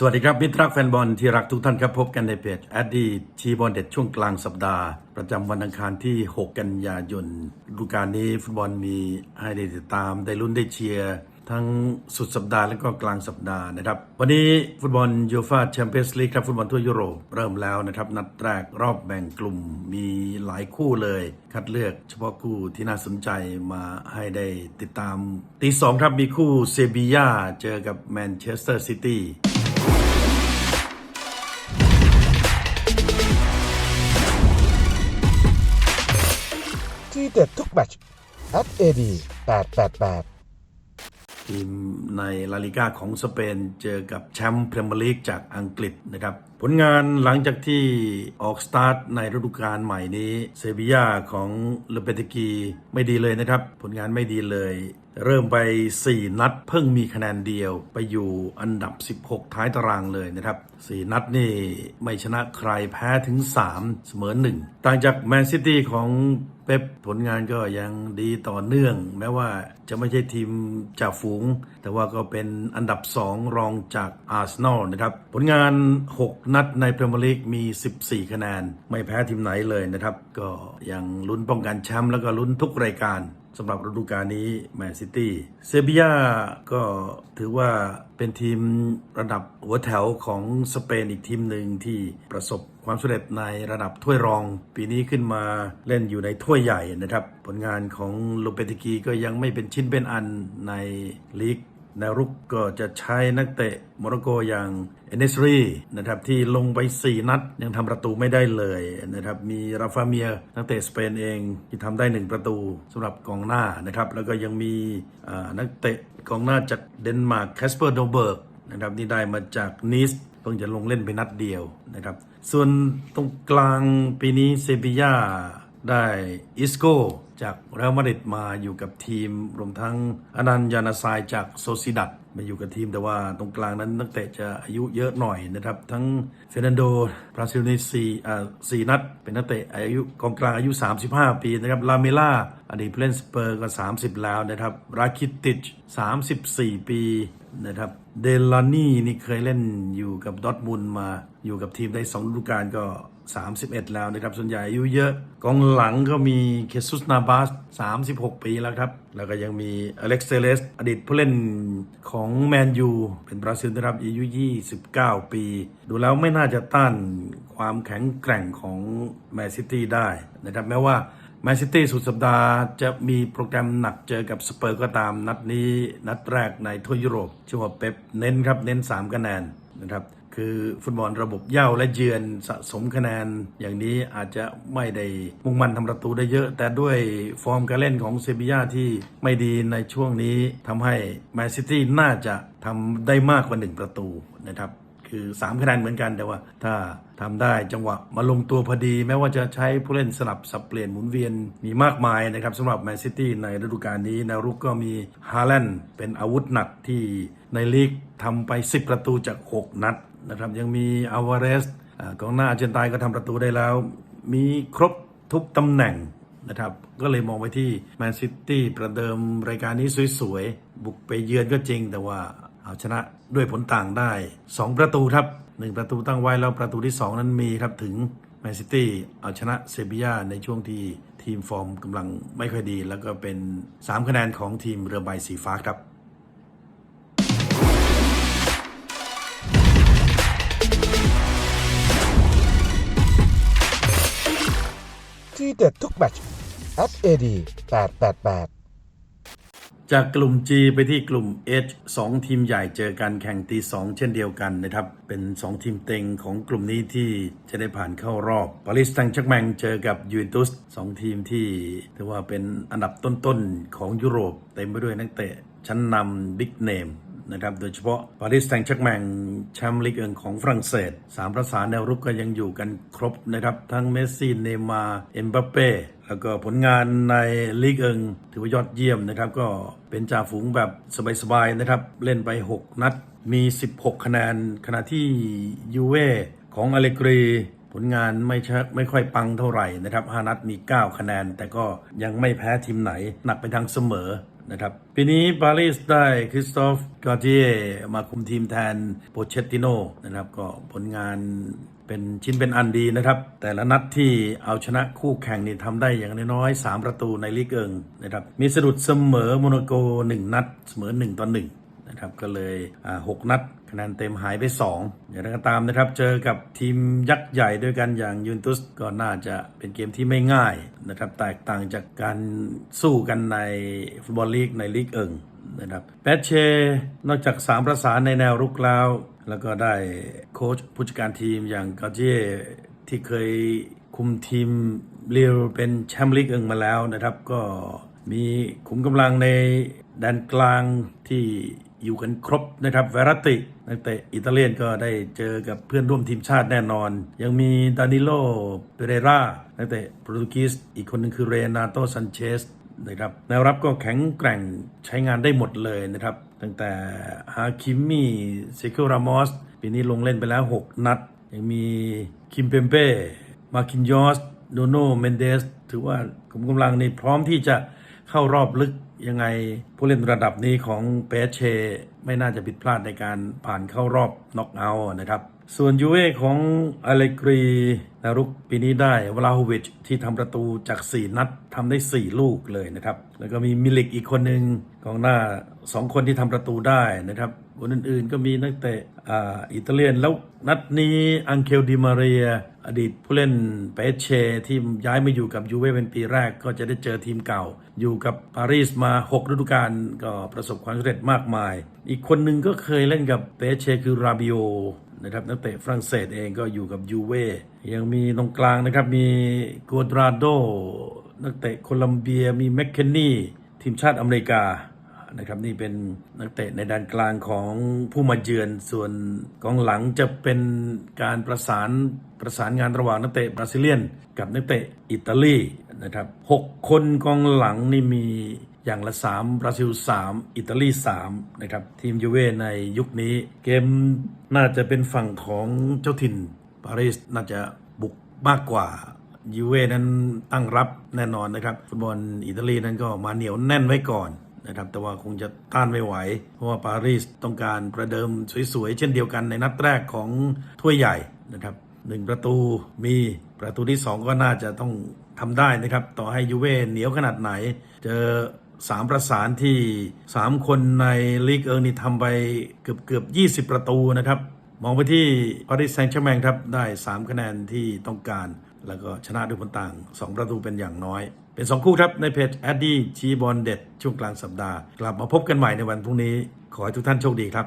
สวัสดีครับมิตรรักแฟนบอลที่รักทุกท่านครับพบกันในเพจแอดดี้ทีบอลเด็ดช่วงกลางสัปดาห์ ประจำวันอังคารที่ 6 กันยายนฤดูกาลนี้ฟุตบอลมีให้ได้ติดตามได้ลุ้นได้เชียร์ทั้งสุดสัปดาห์และก็กลางสัปดาห์นะครับ วันนี้ฟุตบอลยูฟาแชมเปี้ยนส์ลีกครับฟุตบอลทั่วยุโรปเริ่มแล้วนะครับ นัดแรกรอบแบ่งกลุ่มมีหลายคู่เลย คัดเลือกเฉพาะคู่ที่น่าสนใจมาให้ได้ติดตามตีสองครับมีคู่เซบียาเจอกับแมนเชสเตอร์ซิตี้ เด็ดทุกแมตช at ad 888ทีมในลาลิก้าของสเปนเจอกับแชมป์พรีเมียร์ลีกจากอังกฤษนะครับ ผลงานหลังจากที่ออกสตาร์ทในฤดูกาลใหม่นี้ เซบียาของเลเปตกีไม่ดีเลยนะครับ ผลงานไม่ดีเลยเริ่มไป 4 นัดเพิ่งมีคะแนนเดียวไปอยู่อันดับ 16 ท้ายตารางเลยนะครับ 4 นัดนี่ไม่ชนะใครแพ้ถึง 3 เสมอ 1 ต่างจากแมนซิตี้ของเป๊ปผลงานก็ยังดีต่อเนื่อง แม้ว่าจะไม่ใช่ทีมจ่าฝูง แต่ว่าก็เป็นอันดับ 2 รองจากอาร์เซนอลนะครับ ผลงาน 6 นัดในพรีเมียร์ลีกมี 14 คะแนน ไม่แพ้ทีมไหนเลยนะครับ ก็ยังลุ้นป้องกันแชมป์แล้วก็ลุ้นทุกรายการ สำหรับฤดูกาลนี้แมนซิตี้เซบียาก็ถือว่าเป็นทีมระดับหัวแถวของสเปนอีกทีมหนึ่งที่ประสบความสำเร็จในระดับถ้วยรอง ปีนี้ขึ้นมาเล่นอยู่ในถ้วยใหญ่นะครับ ผลงานของโลเปติกีก็ยังไม่เป็นชิ้นเป็นอันในลีก แนวรุกก็จะใช้นักเตะโมร็อกโกอย่างเอเนสรีนะครับที่ลงไป 4 นัด ยังทำประตูไม่ได้เลยนะครับมีราฟาเมียนักเตะสเปนเองที่ทำได้ 1 ประตูสำหรับกองหน้านะครับแล้วก็ยังมีนักเตะกองหน้าจากเดนมาร์กแคสเปอร์โดเบิร์กนะครับที่ได้มาจากนิสเพิ่งจะลงเล่นไปนัดเดียวนะครับส่วนตรงกลางปีนี้เซบีย่าได้อิสโก จากเรอัลมาดริดมาอยู่กับทีมรวมทั้งอนันต์ยานาซายจากโซซิดัดมาอยู่กับทีมแต่ว่าตรงกลางนั้นนักเตะจะอายุเยอะหน่อยนะครับ ทั้งเฟรนันโดบราซิลในสี่อ่าสี่นัด เป็นนักเตะอายุกองกลางอายุ 35 ปีนะครับลาเมล่าอดีตผู้เล่นสเปอร์ก็ 30 แล้วนะครับราคิติช 34 ปีนะครับเดลานี่นี่เคยเล่นอยู่กับดอทมุนมาอยู่กับทีมได้สองฤดูกาลก็ 31 แล้วนะครับ ส่วนใหญ่อายุเยอะ กองหลังก็มีเคซุสนาบาส36 ปีแล้วครับ แล้วก็ยังมีอเล็กเซเลส อดีตผู้เล่นของแมนยู เป็นบราซิลนะครับ อายุ 29 ปี ดูแล้วไม่น่าจะต้านความแข็งแกร่งของแมนซิตี้ได้นะครับ แม้ว่าแมนซิตี้สุดสัปดาห์จะมีโปรแกรมหนักเจอกับสเปอร์ก็ตามนัดนี้นัดแรกในทั่วยุโรปชื่อว่าเป๊ปเน้นครับ เน้น 3 คะแนนนะครับ คือฟุตบอลระบบเย้าและเยือนสะสมคะแนน อย่างนี้อาจจะไม่ได้มุ่งมั่นทำประตูได้เยอะ แต่ด้วยฟอร์มการเล่นของเซบีย่าที่ไม่ดีในช่วงนี้ทำให้แมนซิตี้น่าจะทำได้มากกว่า 1 ประตูนะครับคือ 3 คะแนนเหมือนกันแต่ว่า ถ้าทำได้จังหวะมาลงตัวพอดี แม้ว่าจะใช้ผู้เล่นสลับสับเปลี่ยนหมุนเวียนมีมากมายนะครับสำหรับแมนซิตี้ในฤดูกาลนี้แนวรุกก็มีฮาแลนด์เป็นอาวุธหนักที่ในลีกทำไป 10 ประตูจาก 6 นัด นะครับยังมีอาวาเรสกองหน้าอาร์เจนไตน์ก็ทำประตูได้แล้ว มีครบทุกตำแหน่งนะครับก็เลยมองไปที่แมนซิตี้ประเดิมรายการนี้สวยๆ บุกไปเยือนก็จริง แต่ว่าเอาชนะด้วยผลต่างได้ 2 ประตูครับ 1 ประตูตั้งไว้แล้วประตูที่ 2 นั้นมีครับถึงแมนซิตี้เอาชนะเซบียาในช่วงที่ทีมฟอร์มกำลังไม่ค่อยดี แล้วก็เป็น 3 คะแนนของทีมเรือใบสีฟ้าครับ เด็ดทุกแมตช at ad 888จากกลุ่ม G ไปที่กลุ่ม H สองทีมใหญ่เจอกันแข่งตีสองเช่นเดียวกันนะครับ เป็น 2 ทีมเต็งของกลุ่มนี้ที่จะได้ผ่านเข้ารอบปารีสแซงต์แชร์กแมงเจอกับยูเวนตุสสองทีมที่ถือว่าเป็นอันดับต้นๆของยุโรปเต็มไปด้วยนักเตะชั้นนำบิ๊กเนม นะครับ โดยเฉพาะปารีสแซงต์แชร์แมงแชมป์ลีกเอิงของฝรั่งเศสสามประสานแนวรุกก็ยังอยู่กันครบนะครับ ทั้งเมสซี่ เนย์มาร์เอ็มบัปเป้แล้วก็ผลงานในลีกเอิงถือว่ายอดเยี่ยมนะครับ ก็เป็นจ่าฝูงแบบสบายๆนะครับ เล่นไป 6 นัดมี 16 คะแนนขณะที่ยูเว่ของอเลกรีผลงานไม่ชัไม่ค่อยปังเท่าไหร่นะครับ 5 นัดมี 9 คะแนน แต่ก็ยังไม่แพ้ทีมไหน หนักไปทางเสมอ นะครับ ปีนี้ปารีสได้คริสตอฟกาเจียมาคุมทีมแทนโปเชตติโนนะครับ ก็ผลงานเป็นชิ้นเป็นอันดีนะครับ แต่ละนัดที่เอาชนะคู่แข่งนี่ทำได้อย่างน้อยๆ3ประตูในลีกเอิงนะครับมีสะดุดเสมอโมนาโก 1 นัดเสมอ1ต่อ1 นะครับก็เลยหกนัดคะแนนเต็มหายไป 2 อย่างไรก็ตามนะครับ เจอกับทีมยักษ์ใหญ่ด้วยกันอย่างยูนตุสก็น่าจะเป็นเกมที่ไม่ง่ายนะครับแตกต่างจากการสู้กันในฟุตบอลลีกในลีกเอิงนะครับแปชเชนอกจาก 3 ประสานในแนวรุกแล้ว แล้วก็ได้โค้ชผู้จัดการทีมอย่างกาเจที่เคยคุมทีมเรียวเป็นแชมป์ลีกเอิงมาแล้วนะครับ ก็มีขุมกำลังในแดนกลางที่ อยู่กันครบนะครับเวรตินักเตะอิตาเลียนก็ได้เจอกับเพื่อนร่วมทีมชาติแน่นอน ยังมีดานิโลเปเรรานักเตะโปรตุเกสอีกคนหนึ่งคือเรนาโตซันเชสนะครับแนวรับก็แข็งแกร่งใช้งานได้หมดเลยนะครับ ตั้งแต่ฮาคิมมี่เซคิรามอสปีนี้ลงเล่นไปแล้ว 6 นัด ยังมีคิมเปมเป้มาคินยอสโดโนเมนเดส ถือว่าขุมกำลังนี่พร้อมที่จะ เข้ารอบลึกยังไงผู้เล่นระดับนี้ของเปเช ไม่น่าจะผิดพลาดในการผ่านเข้ารอบน็อกเอาท์นะครับ ส่วนยูเอของอเลกรีนารุกปีนี้ได้วลาโฮวิชที่ทำประตูจาก 4 นัดทำได้ 4 ลูกเลยนะครับ แล้วก็มีมิลิกอีกคนหนึ่งกองหน้า 2 คนที่ทำประตูได้นะครับ คนอื่นๆ ก็มีนักเตะอิตาเลียน แล้วนัดนี้อังเคลดิมาเรีย อดีตผู้เล่นเปเช ที่ย้ายมาอยู่กับยูเว่เป็นปีแรกก็จะได้เจอทีมเก่า อยู่กับปารีสมา 6 ฤดูกาลก็ประสบความสำเร็จมากมาย อีกคนหนึ่งก็เคยเล่นกับเปเช คือราบิโอนะครับนักเตะฝรั่งเศสเองก็อยู่กับยูเว่ยังมีตรงกลางนะครับมีโกดราโดนักเตะโคลัมเบียมีแมคเคนนี่ทีมชาติอเมริกา นะครับนี่เป็นนักเตะในด้านกลางของผู้มาเยือนส่วนกองหลังจะเป็นการประสานประสานงานระหว่างนักเตะบราซิเลียน กับนักเตะอิตาลีนะครับหกคนกองหลังนี่มีอย่างละ 3 บราซิล 3 อิตาลี 3 นะครับ ทีมยูเว่ในยุคนี้ เกมน่าจะเป็นฝั่งของเจ้าถิ่นปารีสน่าจะบุกมากกว่ายูเว่นั้นตั้งรับแน่นอนนะครับ ฟุตบอลอิตาลีนั้นก็มาเหนียวแน่นไว้ก่อน นะครับแต่ว่าคงจะต้านไม่ไหว เพราะว่าปารีสต้องการประเดิมสวยๆ เช่นเดียวกันในนัดแรกของถ้วยใหญ่นะครับหนึ่งประตูมีประตูที่ 2 ก็น่าจะต้องทำได้นะครับ ต่อให้ยูเว่เหนียวขนาดไหน เจอสามประสานที่ 3 คนในลีกเอิงนี่ทำไปเกือบเกือบ 20 ประตูนะครับ มองไปที่ปารีสแซงต์แชร์แมงครับ ได้ 3 คะแนนที่ต้องการ แล้วก็ชนะด้วยผลต่าง 2 ประตูเป็นอย่างน้อย เป็น 2 คู่ครับในเพจแอดดี้ชีบอลเด็ดช่วงกลางสัปดาห์ กลับมาพบกันใหม่ในวันพรุ่งนี้ ขอให้ทุกท่านโชคดีครับ